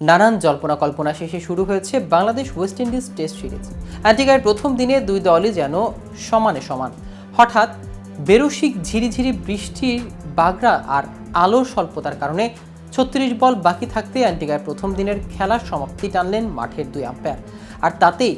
নানান জল্পনা কল্পনা শেষে শুরু হয়েছে Bangladesh West Indies test series. অ্যান্টিকায় প্রথম দিনে দুই দলই যেন সমানে সমান। হঠাৎ বেরসিক ঝিরিঝিরি বৃষ্টির বাগড়া আর আলোর স্বল্পতার কারণে ছত্রিশ বল বাকি থাকতে অ্যান্টিকায় প্রথম দিনের খেলার সমাপ্তি টানলেন মাঠের দুই আম্পায়ার আর তাতেই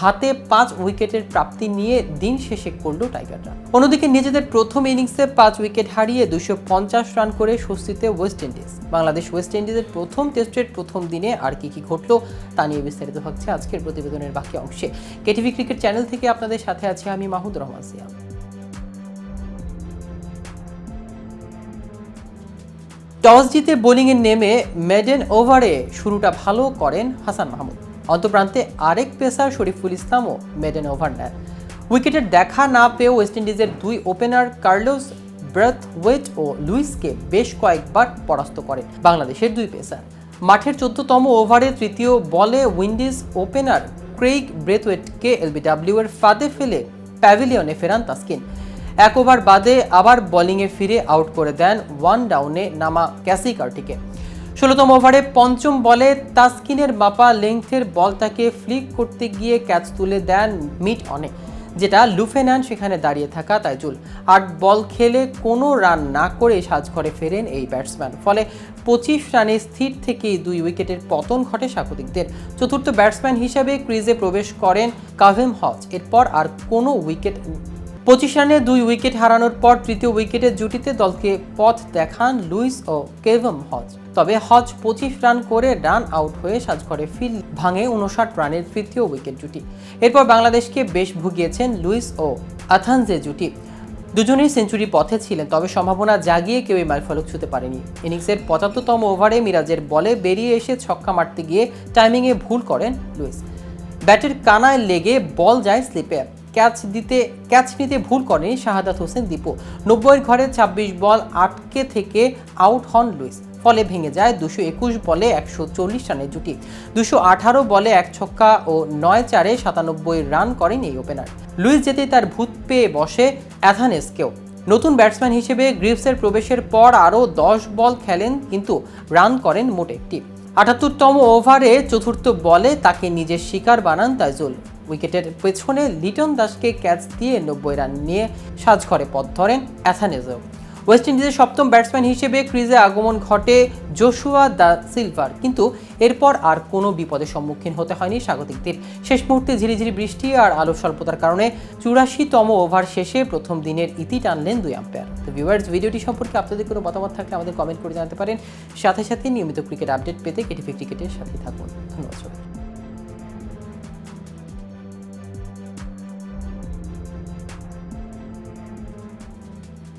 হাতে পাঁচ উইকেটের প্রাপ্তি নিয়ে দিন শেষে করল টাইগাররা। অন্যদিকে নিজেদের প্রথম ইনিংসে পাঁচ উইকেট হারিয়ে দুশো পঞ্চাশ রান করে স্বস্তিতে ওয়েস্ট ইন্ডিজ। বাংলাদেশ ওয়েস্ট ইন্ডিজের প্রথম টেস্টের প্রথম দিনে আর কি কি ঘটলো তা নিয়ে বিস্তারিত হচ্ছে আজকের প্রতিবেদনের বাকি অংশে। কেটিভি ক্রিকেট চ্যানেল থেকে আপনাদের সাথে আছি আমি মাহুদ রহমান সিয়াম। টস জিতে বোলিংয়ে নেমে মেডেন ওভারে শুরুটা ভালো করেন হাসান মাহমুদ। অন্তপ্রান্তে আরেক পেসার শরীফুল ইসলামও মেডেন ওভার নেন। উইকেটের দেখা না পেয়েও ওয়েস্ট ইন্ডিজের দুই ওপেনার কার্লোস ব্রেথওয়েট ও লুইসকে বেশ কয়েকবার পরাস্ত করে বাংলাদেশের দুই পেসার। মাঠের চোদ্দতম ওভারে তৃতীয় বলে উইন্ডিজ ওপেনার ক্রেইগ ব্রেথওয়েটকে এলবিডাব্লিউ এর ফাঁদে ফেলে প্যাভিলিয়নে ফেরান তাসকিন। এক ওভার বাদে আবার বোলিংয়ে ফিরে আউট করে দেন ওয়ান ডাউনে নামা ক্যাসি কার্টিকে। ষোলোতম ওভারে পঞ্চম বলে তাসকিনের মাপা লেংথের বলটাকে ফ্লিক করতে গিয়ে ক্যাচ তুলে দেন মিট অনে, যেটা লুফে নেন সেখানে দাঁড়িয়ে থাকা তাইজুল। আট বল খেলে কোনো রান না করে সাজঘরে ফেরেন এই ব্যাটসম্যান। ফলে পঁচিশ রানে স্থির থেকেই দুই উইকেটের পতন ঘটে স্বাগতিকদের। চতুর্থ ব্যাটসম্যান হিসেবে ক্রিজে প্রবেশ করেন কাভেম হজ এরপর আর কোনো উইকেট পঁচিশ রানে দুই উইকেট হারানোর পর তৃতীয় উইকেটের জুটিতে দলকে পথ দেখান লুইস ও কেভম হজ। তবে হজ পঁচিশ রান করে রান আউট হয়ে সাজঘরে ফিল ভাঙে উনষাট রানের তৃতীয় উইকেট জুটি। এরপর বাংলাদেশকে বেশ ভুগিয়েছেন লুইস ও আথানজে জুটি। দুজনেই সেঞ্চুরি পথে ছিলেন, তবে সম্ভাবনা জাগিয়ে কেউই মাইলফলক ছুতে পারেনি। ইনিংসের পঁচাত্তরতম ওভারে মিরাজের বলে বেরিয়ে এসে ছক্কা মারতে গিয়ে টাইমিংয়ে ভুল করেন লুইস। ব্যাটের কানায় লেগে বল যায় স্লিপে। ক্যাচ দিতে, ক্যাচ নিতে ভুল করেনি শাহাদাত হোসেন দীপু। নব্বইয়ের ঘরে ছাব্বিশ বল আটকে থেকে আউট হন লুইস। ফলে ভেঙে যায় দুশো একুশ বলে একশো চল্লিশ রানের জুটি। দুশো আঠারো বলে এক ছক্কা ও নয় চারে সাতানব্বই রান করেন এই ওপেনার লুইস যেতেই তার ভূত পেয়ে বসে অ্যাথানেসকেও। নতুন ব্যাটসম্যান হিসেবে গ্রিপসের প্রবেশের পর আরও দশ বল খেলেন, কিন্তু রান করেন মোট একটি। আটাত্তরতম ওভারে চতুর্থ বলে তাকে নিজের শিকার বানান তাইজুল। উইকেটের পেছনে লিটন দাসকে ক্যাচ দিয়ে নব্বই রান নিয়ে সাজঘরে পথ ধরেন অ্যাথানেজও। ওয়েস্ট ইন্ডিজের সপ্তম ব্যাটসম্যান হিসেবে ক্রিজে আগমন ঘটে জোশুয়া দা সিলভার, কিন্তু এরপর আর কোনো বিপদের সম্মুখীন হতে হয়নি স্বাগতিকদের। শেষ মুহূর্তে ঝিরিঝিরি বৃষ্টি আর আলো স্বল্পতার কারণে চুরাশিতম ওভার শেষে প্রথম দিনের ইতি টানলেন দুই আম্পায়ার। তো ভিউয়ার্স ভিডিওটি সম্পর্কে আপনাদের কোনো মতামত থাকলে আমাদের কমেন্ট করে জানাতে পারেন। সাথে সাথে নিয়মিত ক্রিকেট আপডেট পেতে কেটিভি ক্রিকেটের সাথে থাকুন। ধন্যবাদ